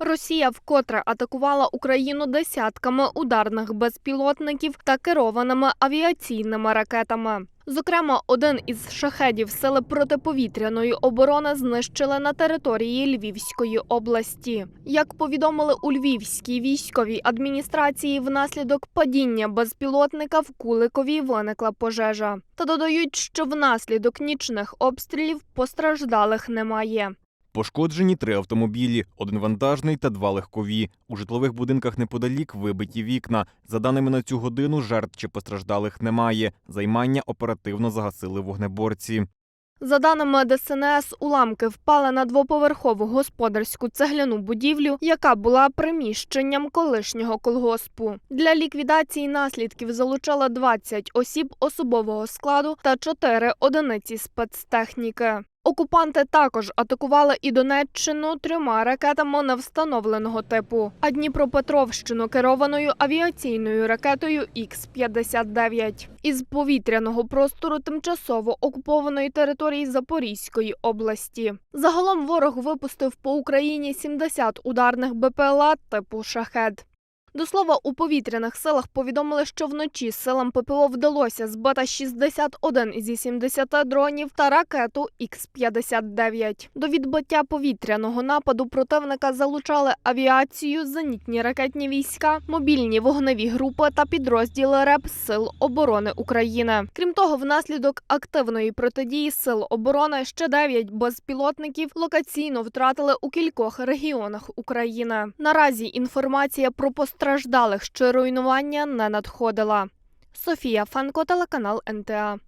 Росія вкотре атакувала Україну десятками ударних безпілотників та керованими авіаційними ракетами. Зокрема, один із шахедів сили протиповітряної оборони знищили на території Львівської області. Як повідомили у Львівській військовій адміністрації, внаслідок падіння безпілотника в Куликові виникла пожежа. Та додають, що внаслідок нічних обстрілів постраждалих немає. Пошкоджені три автомобілі: один вантажний та два легкові. У житлових будинках неподалік вибиті вікна. За даними на цю годину, жертв чи постраждалих немає. Займання оперативно загасили вогнеборці. За даними ДСНС, уламки впали на двоповерхову господарську цегляну будівлю, яка була приміщенням колишнього колгоспу. Для ліквідації наслідків залучала 20 осіб особового складу та 4 одиниці спецтехніки. Окупанти також атакували і Донеччину трьома ракетами невстановленого типу, а Дніпропетровщину керованою авіаційною ракетою Х-59. Із повітряного простору тимчасово окупованої території Запорізької області. Загалом ворог випустив по Україні 70 ударних БПЛА типу «Шахед». До слова, у повітряних силах повідомили, що вночі силам ППО вдалося збити 61 зі 70 дронів та ракету Х-59. До відбиття повітряного нападу противника залучали авіацію, зенітні ракетні війська, мобільні вогневі групи та підрозділи РЕБ Сил оборони України. Крім того, внаслідок активної протидії сил оборони ще 9 безпілотників локаційно втратили у кількох регіонах України. Наразі інформація про постраждалих ще руйнування не надходила. Софія Фанко, телеканал НТА.